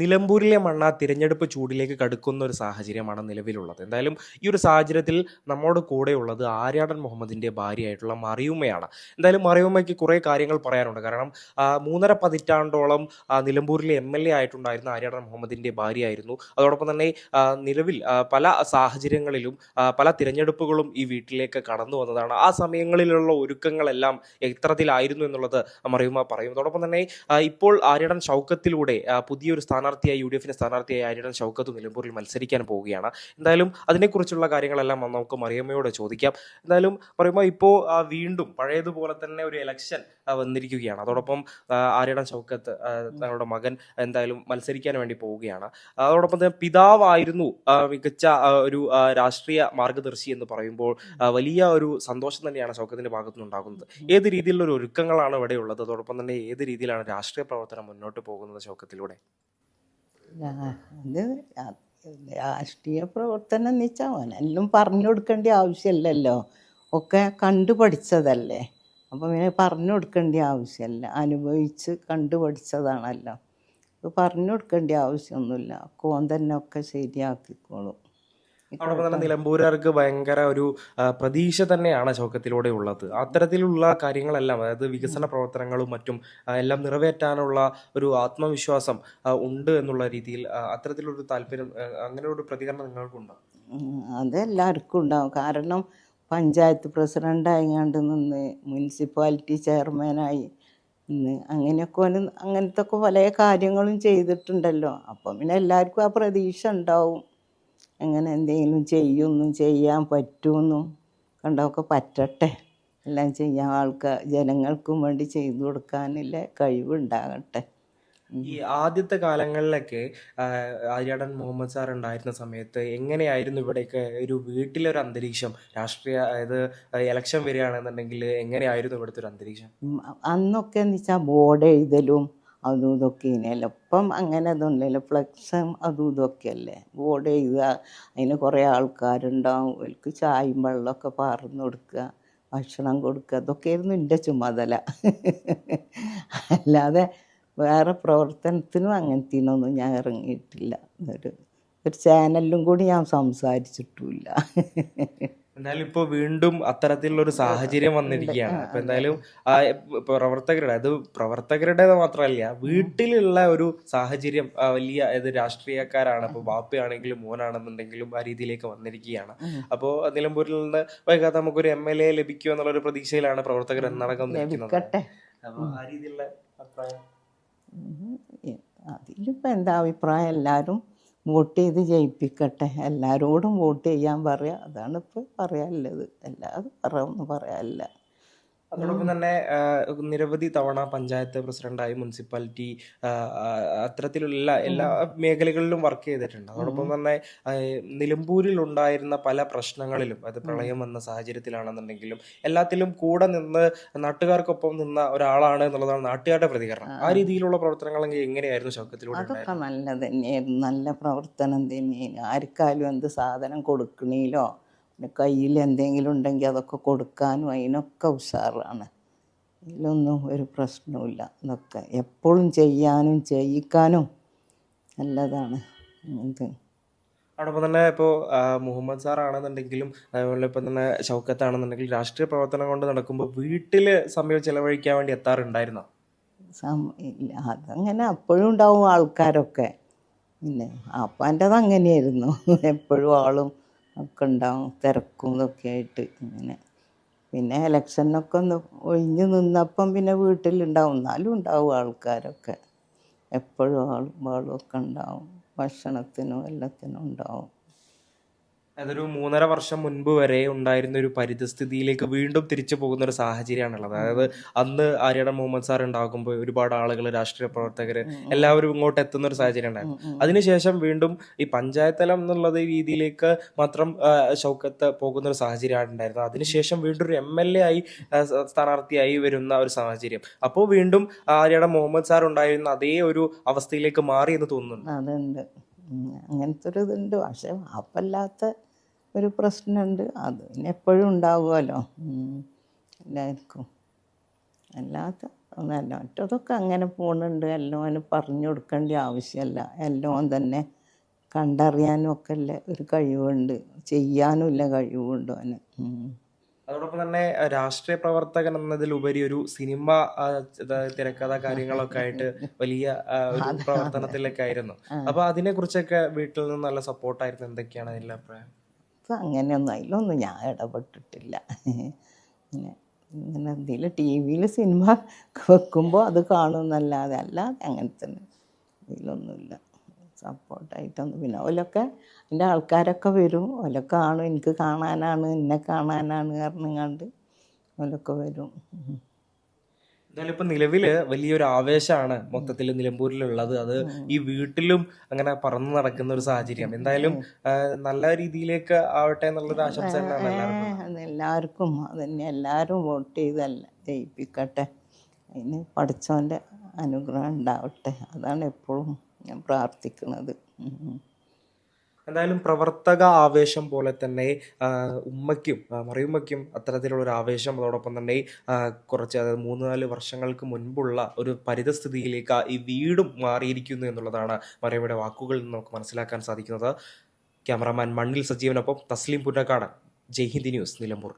നിലമ്പൂരിലെ മണ്ണ തിരഞ്ഞെടുപ്പ് ചൂടിലേക്ക് കടുക്കുന്ന ഒരു സാഹചര്യമാണ് നിലവിലുള്ളത്. എന്തായാലും ഈ ഒരു സാഹചര്യത്തിൽ നമ്മോട് കൂടെയുള്ളത് ആര്യാടൻ മുഹമ്മദിന്റെ ഭാര്യയായിട്ടുള്ള മറിയുമ്മയാണ്. എന്തായാലും മറിയുമ്മയ്ക്ക് കുറേ കാര്യങ്ങൾ പറയാനുണ്ട്. കാരണം മൂന്നര പതിറ്റാണ്ടോളം നിലമ്പൂരിലെ എം എൽ എ ആയിട്ടുണ്ടായിരുന്ന ആര്യാടൻ മുഹമ്മദിന്റെ ഭാര്യയായിരുന്നു. അതോടൊപ്പം തന്നെ നിലവിൽ പല സാഹചര്യങ്ങളിലും പല തിരഞ്ഞെടുപ്പുകളും ഈ വീട്ടിലേക്ക് കടന്നു വന്നതാണ്. ആ സമയങ്ങളിലുള്ള ഒരുക്കങ്ങളെല്ലാം എത്രത്തിലായിരുന്നു എന്നുള്ളത് മറിയുമ്മ പറയും. അതോടൊപ്പം തന്നെ ഇപ്പോൾ ആര്യടൻ ഷൗക്കത്തിലൂടെ പുതിയൊരു പുതിയൊരു സ്ഥാനാർത്ഥിയായി യു ഡി എഫിന്റെ സ്ഥാനാർത്ഥിയായി ആര്യടൻ ഷൗക്കത്ത് നിലമ്പൂരിൽ മത്സരിക്കാൻ പോവുകയാണ്. എന്തായാലും അതിനെക്കുറിച്ചുള്ള കാര്യങ്ങളെല്ലാം നമുക്ക് മറിയമ്മയോട് ചോദിക്കാം. എന്തായാലും മറിയമ്മ ഇപ്പോൾ വീണ്ടും പഴയതുപോലെ തന്നെ ഒരു ഇലക്ഷൻ വന്നിരിക്കുകയാണ്. അതോടൊപ്പം ആര്യടൻ ഷൗക്കത്ത് തങ്ങളുടെ മകൻ എന്തായാലും മത്സരിക്കാൻ വേണ്ടി പോവുകയാണ്. അതോടൊപ്പം തന്നെ പിതാവായിരുന്നു മികച്ച ഒരു രാഷ്ട്രീയ മാർഗദർശി എന്ന് പറയുമ്പോൾ വലിയ ഒരു സന്തോഷം തന്നെയാണ് ഷൗക്കത്തിന്റെ ഭാഗത്തുനിന്ന് ഉണ്ടാകുന്നത് ഏത് രീതിയിലുള്ള ഒരു ഒരുക്കങ്ങളാണ് ഇവിടെ ഉള്ളത് അതോടൊപ്പം തന്നെ ഏത് രീതിയിലാണ് രാഷ്ട്രീയ പ്രവർത്തനം മുന്നോട്ട് പോകുന്നത് ഷൗക്കത്തിലൂടെ? രാഷ്ട്രീയ പ്രവർത്തനം എന്ന് വെച്ചാൽ അവനെല്ലാം പറഞ്ഞു കൊടുക്കേണ്ട ആവശ്യമില്ലല്ലോ ഒക്കെ കണ്ടു പഠിച്ചതല്ലേ. അപ്പം പിന്നെ പറഞ്ഞു കൊടുക്കേണ്ട ആവശ്യമില്ല അനുഭവിച്ച് കണ്ടു പഠിച്ചതാണല്ലോ. പറഞ്ഞു കൊടുക്കേണ്ട ആവശ്യമൊന്നുമില്ല. കോൻ തന്നെ ഒക്കെ ശരിയാക്കിക്കോളും. അതോടൊപ്പം തന്നെ നിലമ്പൂരുകാർക്ക് ഭയങ്കര ഒരു പ്രതീക്ഷ തന്നെയാണ് ശോകത്തിലൂടെ ഉള്ളത്. അത്തരത്തിലുള്ള കാര്യങ്ങളെല്ലാം അതായത് വികസന പ്രവർത്തനങ്ങളും മറ്റും എല്ലാം നിറവേറ്റാനുള്ള ഒരു ആത്മവിശ്വാസം ഉണ്ട് എന്നുള്ള രീതിയിൽ അത്തരത്തിലൊരു താല്പര്യം അങ്ങനെ ഒരു പ്രതികരണം നിങ്ങൾക്കുണ്ടോ? അതെല്ലാവർക്കും ഉണ്ടാവും. കാരണം പഞ്ചായത്ത് പ്രസിഡന്റായിങ്ങാണ്ട് നിന്ന് മുനിസിപ്പാലിറ്റി ചെയർമാനായി ഇന്ന് അങ്ങനെയൊക്കെ ഓന് അങ്ങനത്തെ ഒക്കെ പല കാര്യങ്ങളും ചെയ്തിട്ടുണ്ടല്ലോ. അപ്പം പിന്നെ എല്ലാവർക്കും ആ പ്രതീക്ഷ ഉണ്ടാവും. അങ്ങനെ എന്തെങ്കിലും ചെയ്യുമെന്നും ചെയ്യാൻ പറ്റുമെന്നും കണ്ടൊക്കെ പറ്റട്ടെ. എല്ലാം ചെയ്യാൻ ആൾക്കാർ ജനങ്ങൾക്കും വേണ്ടി ചെയ്തു കൊടുക്കാനുള്ള കഴിവുണ്ടാകട്ടെ. ഈ ആദ്യത്തെ കാലങ്ങളിലൊക്കെ ആര്യാടൻ മുഹമ്മദ് സാർ ഉണ്ടായിരുന്ന സമയത്ത് എങ്ങനെയായിരുന്നു ഇവിടെയൊക്കെ ഒരു വീട്ടിലെ ഒരു അന്തരീക്ഷം? രാഷ്ട്രീയ അതായത് ഇലക്ഷൻ വരികയാണെന്നുണ്ടെങ്കിൽ എങ്ങനെയായിരുന്നു ഇവിടുത്തെ ഒരു അന്തരീക്ഷം? അന്നൊക്കെ എന്ന് വെച്ചാൽ ബോർഡ് എഴുതലും അതും ഇതൊക്കെ ഇനിയല്ലോ ഇപ്പം അങ്ങനെ അതൊന്നുമില്ലല്ലോ ഫ്ലക്സും അതും ഇതൊക്കെ അല്ലേ? ബോർഡ് എഴുതുക അതിന് കുറേ ആൾക്കാരുണ്ടാവും. അവർക്ക് ചായയും വെള്ളമൊക്കെ പാർന്നു കൊടുക്കുക ഭക്ഷണം കൊടുക്കുക. അതൊക്കെയായിരുന്നു എന്റെ ചുമതല. അല്ലാതെ വേറെ പ്രവർത്തനത്തിനും അങ്ങനത്തേനൊന്നും ഞാൻ ഇറങ്ങിയിട്ടില്ല. ഒരു ഒരു ചാനലിലും കൂടി ഞാൻ സംസാരിച്ചിട്ടുമില്ല. എന്തായാലും ഇപ്പൊ വീണ്ടും അത്തരത്തിലുള്ള ഒരു സാഹചര്യം വന്നിരിക്കുകയാണ്. അപ്പൊ എന്തായാലും പ്രവർത്തകരുടെ അത് പ്രവർത്തകരുടെ മാത്രമല്ല വീട്ടിലുള്ള ഒരു സാഹചര്യം വലിയ ഇത് രാഷ്ട്രീയക്കാരാണ്. ഇപ്പൊ ബാപ്പയാണെങ്കിലും മോനാണെന്നുണ്ടെങ്കിലും ആ രീതിയിലേക്ക് വന്നിരിക്കുകയാണ്. അപ്പോ നിലമ്പൂരിൽ നിന്ന് വൈകാതെ നമുക്കൊരു എം എൽ എ ലഭിക്കുക എന്നുള്ള ഒരു പ്രതീക്ഷയിലാണ് പ്രവർത്തകർ എന്നടക്കം നിൽക്കുന്നത്. അപ്പോൾ അപ്പൊ ആ രീതിയിലുള്ള അഭിപ്രായം? അതിലിപ്പോൾ എന്താ അഭിപ്രായം? എല്ലാവരും വോട്ട് ചെയ്ത് ജയിപ്പിക്കട്ടെ. എല്ലാവരോടും വോട്ട് ചെയ്യാൻ പറയുക അതാണ് ഇപ്പോൾ പറയാനുള്ളത്. അല്ലാതെ പറയൊന്നും പറയാനില്ല. അതോടൊപ്പം തന്നെ നിരവധി തവണ പഞ്ചായത്ത് പ്രസിഡന്റായി മുനിസിപ്പാലിറ്റി അത്തരത്തിലുള്ള എല്ലാ മേഖലകളിലും വർക്ക് ചെയ്തിട്ടുണ്ട്. അതോടൊപ്പം തന്നെ നിലമ്പൂരിൽ ഉണ്ടായിരുന്ന പല പ്രശ്നങ്ങളിലും അത് പ്രളയം വന്ന സാഹചര്യത്തിലാണെന്നുണ്ടെങ്കിലും എല്ലാത്തിലും കൂടെ നിന്ന് നാട്ടുകാർക്കൊപ്പം നിന്ന ഒരാളാണ് എന്നുള്ളതാണ് നാട്ടുകാരുടെ പ്രതികരണം. ആ രീതിയിലുള്ള പ്രവർത്തനങ്ങളെങ്കിൽ എങ്ങനെയായിരുന്നു ശൗക്കത്തിലൂടെ അതൊക്കെ നല്ല തന്നെയായിരുന്നു. നല്ല പ്രവർത്തനം തന്നെയായിരുന്നു. ആർക്കാലും എന്ത് സാധനം കൊടുക്കണീലോ പിന്നെ കയ്യിൽ എന്തെങ്കിലും ഉണ്ടെങ്കിൽ അതൊക്കെ കൊടുക്കാനും അതിനൊക്കെ ഉഷാറാണ്. ഇതിലൊന്നും ഒരു പ്രശ്നവുമില്ല. ഇതൊക്കെ എപ്പോഴും ചെയ്യാനും ചെയ്യിക്കാനും നല്ലതാണ്. ഇത് അതോടൊപ്പം തന്നെ ഇപ്പോൾ മുഹമ്മദ് സാർ ആണെന്നുണ്ടെങ്കിലും അതുപോലെ ഇപ്പം തന്നെ ഷൗക്കത്താണെന്നുണ്ടെങ്കിലും രാഷ്ട്രീയ പ്രവർത്തനം കൊണ്ട് നടക്കുമ്പോൾ വീട്ടിൽ സമയം ചിലവഴിക്കാൻ വേണ്ടി എത്താറുണ്ടായിരുന്നോ? ഇല്ല അതങ്ങനെ അപ്പോഴും ഉണ്ടാവും ആൾക്കാരൊക്കെ. പിന്നെ അപ്പാന്റെത് അങ്ങനെയായിരുന്നു എപ്പോഴും ആളും ഒക്കെ ഉണ്ടാവും തിരക്കും ഇതൊക്കെ ആയിട്ട് ഇങ്ങനെ. പിന്നെ ഇലക്ഷനൊക്കെ ഒന്ന് ഒഴിഞ്ഞു നിന്നപ്പം പിന്നെ വീട്ടിലുണ്ടാവും. എന്നാലും ഉണ്ടാവും ആൾക്കാരൊക്കെ. എപ്പോഴും ആളും ബാളും ഒക്കെ ഉണ്ടാവും. ഭക്ഷണത്തിനും എല്ലാത്തിനും ഉണ്ടാവും. അതൊരു മൂന്നര വർഷം മുൻപ് വരെ ഉണ്ടായിരുന്ന ഒരു പരിതസ്ഥിതിയിലേക്ക് വീണ്ടും തിരിച്ചു പോകുന്ന ഒരു സാഹചര്യമാണുള്ളത്. അതായത് അന്ന് ആര്യടൻ മുഹമ്മദ് സാർ ഉണ്ടാകുമ്പോൾ ഒരുപാട് ആളുകൾ രാഷ്ട്രീയ പ്രവർത്തകർ എല്ലാവരും ഇങ്ങോട്ട് എത്തുന്ന ഒരു സാഹചര്യം ഉണ്ടായിരുന്നു. അതിനുശേഷം വീണ്ടും ഈ പഞ്ചായത്ത് തലം എന്നുള്ള രീതിയിലേക്ക് മാത്രം ശൗക്കത്ത് ഷൗക്കത്ത് പോകുന്ന ഒരു സാഹചര്യമാണ് ഉണ്ടായിരുന്നത്. അതിനുശേഷം വീണ്ടും ഒരു എം എൽ എ ആയി സ്ഥാനാർത്ഥിയായി വരുന്ന ഒരു സാഹചര്യം. അപ്പോൾ വീണ്ടും ആര്യടൻ മുഹമ്മദ് സാർ ഉണ്ടായിരുന്ന അതേ ഒരു അവസ്ഥയിലേക്ക് മാറി എന്ന് തോന്നുന്നുണ്ട്. അങ്ങനത്തെ ഒരു ഇതുണ്ട് പക്ഷെ വാപ്പല്ലാത്ത ഒരു പ്രശ്നമുണ്ട്. അത് പിന്നെ എപ്പോഴും ഉണ്ടാവുമല്ലോ. എല്ലാവർക്കും. അല്ലാത്ത ഒന്നല്ല മറ്റതൊക്കെ അങ്ങനെ പോകുന്നുണ്ട് എല്ലാം പറഞ്ഞു കൊടുക്കേണ്ട ആവശ്യമല്ല എല്ലാം തന്നെ കണ്ടറിയാനും ഒക്കെ അല്ല ഒരു കഴിവുണ്ട്. ചെയ്യാനും ഇല്ല കഴിവുണ്ട് അവന്. അതോടൊപ്പം തന്നെ രാഷ്ട്രീയ പ്രവർത്തകൻ എന്നതിലുപരി ഒരു സിനിമ തിരക്കഥ കാര്യങ്ങളൊക്കെ ആയിട്ട് വലിയ പ്രവർത്തനത്തിലൊക്കെ ആയിരുന്നു. അപ്പൊ അതിനെ കുറിച്ചൊക്കെ വീട്ടിൽ നിന്ന് നല്ല സപ്പോർട്ടായിരുന്നു എന്തൊക്കെയാണ് അതിന്റെ അഭിപ്രായം? ഇപ്പം അങ്ങനെയൊന്നും അതിലൊന്നും ഞാൻ ഇടപെട്ടിട്ടില്ല. ഇങ്ങനെ ഇങ്ങനെ എന്തെങ്കിലും ടി വിയിൽ സിനിമ വെക്കുമ്പോൾ അത് കാണുമെന്നല്ലാതെ അല്ലാതെ അങ്ങനെ തന്നെ ഇതിലൊന്നുമില്ല. സപ്പോർട്ടായിട്ടൊന്നും പിന്നെ ഓലൊക്കെ എന്റെ ആൾക്കാരൊക്കെ വരും. ഓല കാണും എനിക്ക് കാണാനാണ് എന്നെ കാണാനാണ് പറഞ്ഞങ്ങാണ്ട് ഓലൊക്കെ വരും. ഉം. എന്തായാലും ഇപ്പൊ നിലവിൽ വലിയൊരു ആവേശമാണ് മൊത്തത്തിൽ നിലമ്പൂരിലുള്ളത്. അത് ഈ വീട്ടിലും അങ്ങനെ പറന്നു നടക്കുന്ന ഒരു സാഹചര്യം. എന്തായാലും നല്ല രീതിയിലേക്ക് ആവട്ടെ എന്നുള്ളൊരു ആശംസ തന്നെയാണ് എല്ലാവർക്കും. അത് എല്ലാവർക്കും അതന്നെ. എല്ലാവരും വോട്ട് ചെയ്തല്ല ജയിപ്പിക്കട്ടെ. അതിന് പഠിച്ചവന്റെ അനുഗ്രഹം ഉണ്ടാവട്ടെ. അതാണ് എപ്പോഴും ഞാൻ പ്രാർത്ഥിക്കുന്നത്. എന്തായാലും പ്രവർത്തക ആവേശം പോലെ തന്നെ ഉമ്മയ്ക്കും മറിയുമ്മയ്ക്കും അത്തരത്തിലുള്ള ഒരു ആവേശം അതോടൊപ്പം തന്നെ കുറച്ച് അതായത് മൂന്ന് നാല് വർഷങ്ങൾക്ക് മുൻപുള്ള ഒരു പരിതസ്ഥിതിയിലേക്ക് ഈ വീടും മാറിയിരിക്കുന്നു എന്നുള്ളതാണ് മറിയമ്മയുടെ വാക്കുകളിൽ നിന്ന് നമുക്ക് മനസ്സിലാക്കാൻ സാധിക്കുന്നത്. ക്യാമറാമാൻ മണ്ണിൽ സജീവനൊപ്പം തസ്ലീം പുന്നക്കാട് ജയ്ഹിന്ദി ന്യൂസ് നിലമ്പൂർ.